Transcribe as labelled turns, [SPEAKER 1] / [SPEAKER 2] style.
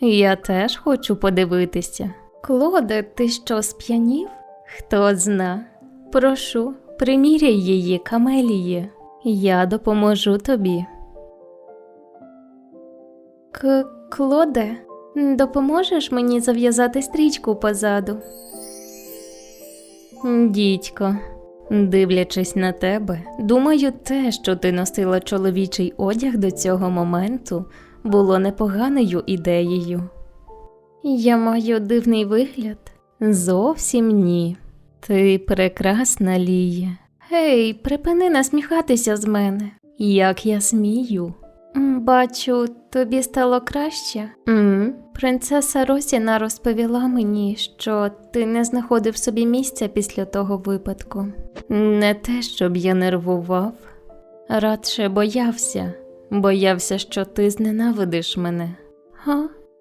[SPEAKER 1] Я теж хочу подивитися. Клоде, ти що, сп'янів? Хто зна. Прошу, приміряй її, камелії. Я допоможу тобі. К Клоде, допоможеш мені зав'язати стрічку позаду? Дідько, дивлячись на тебе, думаю, те, що ти носила чоловічий одяг до цього моменту, було непоганою ідеєю. Я маю дивний вигляд? Зовсім ні. Ти прекрасна Лія. Гей, припини насміхатися з мене. Як я смію. Бачу, тобі стало краще. м Принцеса Росіна розповіла мені, що ти не знаходив собі місця після того випадку. Не те, щоб я нервував, радше боявся, боявся, що ти зненавидиш мене. Га?